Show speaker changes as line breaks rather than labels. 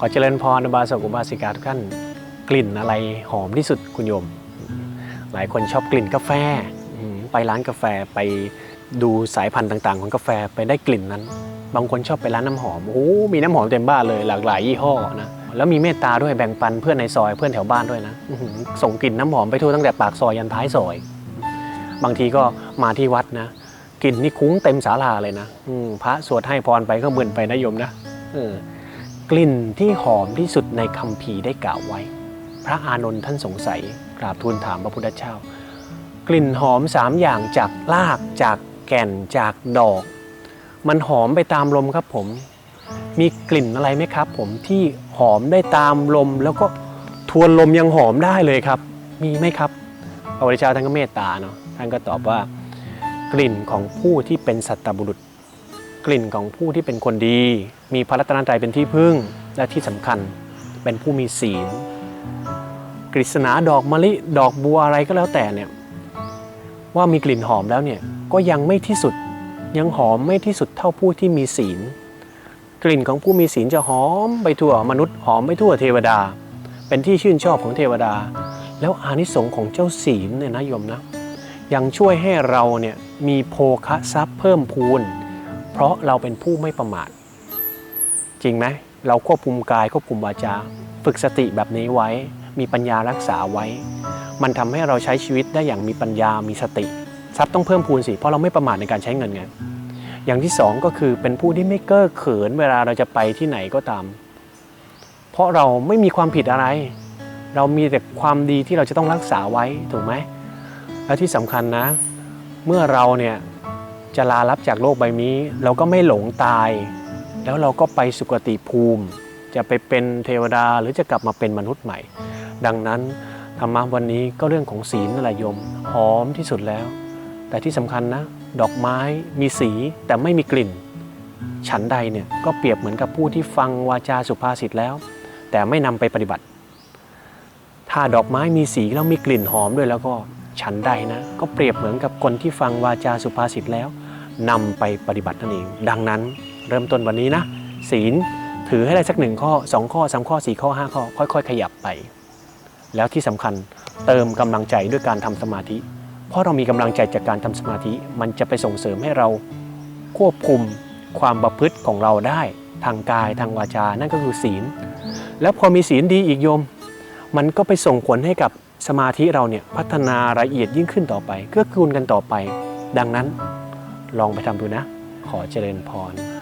ขอเจริญพรบาสกุบาสิกาทุกท่านกลิ่นอะไรหอมที่สุดคุณโยม หลายคนชอบกลิ่นกาแฟไปร้านกาแฟไปดูสายพันธุ์ต่าง ๆ ของกาแฟไปได้กลิ่นนั้น บางคนชอบไปร้านน้ำหอมโอ้มีน้ำหอมเต็มบ้านเลยหลากหลายยี่ห้อนะแล้วมีเมตตาด้วยแบ่งปันเพื่อนในซอยเพื่อนแถวบ้านด้วยนะส่งกลิ่นน้ำหอมไปทั่วตั้งแต่ปากซอยยันท้ายซอย บางทีก็มาที่วัดนะกลิ่นนี่คุ้งเต็มศาลาเลยนะพระสวดให้พรไปก็มึนไปนะโยมนะ กลิ่นที่หอมที่สุดในคัมภีได้กล่าวไว้ พระอานนท์ท่านสงสัยกราบทูลถามพระพุทธเจ้า กลิ่นหอมสามอย่างจากรากจากแก่นจากดอก มันหอมไปตามลมครับผม มีกลิ่นอะไรไหมครับ ผมที่หอมได้ตามลมแล้วก็ทวนลมยังหอมได้เลยครับ มีไหมครับพระพุทธเจ้าท่านก็เมตตาเนาะท่านก็ตอบว่ากลิ่นของผู้ที่เป็นสัตบุรุษ กลิ่นของผู้ที่เป็นคนดี มีพระรัตนตรัยเป็นที่พึ่ง และที่สำคัญเป็นผู้มีศีล กฤษณาดอกมะลิดอกบัวอะไรก็แล้วแต่เนี่ยว่ามีกลิ่นหอมแล้วเนี่ยก็ยังไม่ที่สุดยังหอมไม่ที่สุดเท่าผู้ที่มีศีล กลิ่นของผู้มีศีลจะหอมไปทั่วมนุษย์หอมไปทั่วเทวดา เป็นที่ชื่นชอบของเทวดา แล้วอานิสงส์ของเจ้าศีลเนี่ยนะโยมนะยังช่วยให้เราเนี่ยมีโภคะทรัพย์เพิ่มพูน เพราะเราเป็นผู้ไม่ประมาท จริงไหมเราควบคุมกายควบคุมวาจา ฝึกสติแบบนี้ไว้ มีปัญญารักษาไว้ มันทำให้เราใช้ชีวิตได้อย่างมีปัญญามีสติ ทรัพย์ต้องเพิ่มพูนสิ เพราะเราไม่ประมาทในการใช้เงินไงอย่างที่สองก็คือเป็นผู้ที่ไม่เก้อเขินเวลาเราจะไปที่ไหนก็ตาม เพราะเราไม่มีความผิดอะไร เรามีแต่ความดีที่เราจะต้องรักษาไว้ถูกไหมและที่สำคัญนะ เมื่อเราเนี่ย จะลาลับจากโลกใบนี้ เราก็ไม่หลงตาย แล้วเราก็ไปสุคติภูมิ จะไปเป็นเทวดาหรือจะกลับมาเป็นมนุษย์ใหม่ ดังนั้นธรรมะวันนี้ก็เรื่องของศีลนั่นแหละโยมหอมที่สุดแล้ว แต่ที่สำคัญนะ ดอกไม้มีสีแต่ไม่มีกลิ่น ฉันใดเนี่ยก็เปรียบเหมือนกับผู้ที่ฟังวาจาสุภาษิตแล้ว แต่ไม่นำไปปฏิบัติ ถ้าดอกไม้มีสีแล้วมีกลิ่นหอมด้วยแล้วก็ ฉันใดนะ ก็เปรียบเหมือนกับคนที่ฟังวาจาสุภาษิตแล้วนำไปปฏิบัตินั่นเอง ดังนั้นเริ่มต้นวันนี้นะ ศีลถือให้ได้สักหนึ่งข้อสองข้อสามข้อสี่ข้อห้าข้อ ค่อย ๆ ขยับไป แล้วที่สำคัญเติมกำลังใจด้วยการทำสมาธิ เพราะเรามีกำลังใจจากการทำสมาธิ มันจะไปส่งเสริมให้เราควบคุมความประพฤติของเราได้ทางกายทางวาจา นั่นก็คือศีล แล้วพอมีศีลดีอีกโยม มันก็ไปส่งผลให้กับ สมาธิเราเนี่ยพัฒนาละเอียดยิ่งขึ้นต่อไปเกื้อกูลกันต่อไป ดังนั้นลองไปทำดูนะ ขอเจริญพร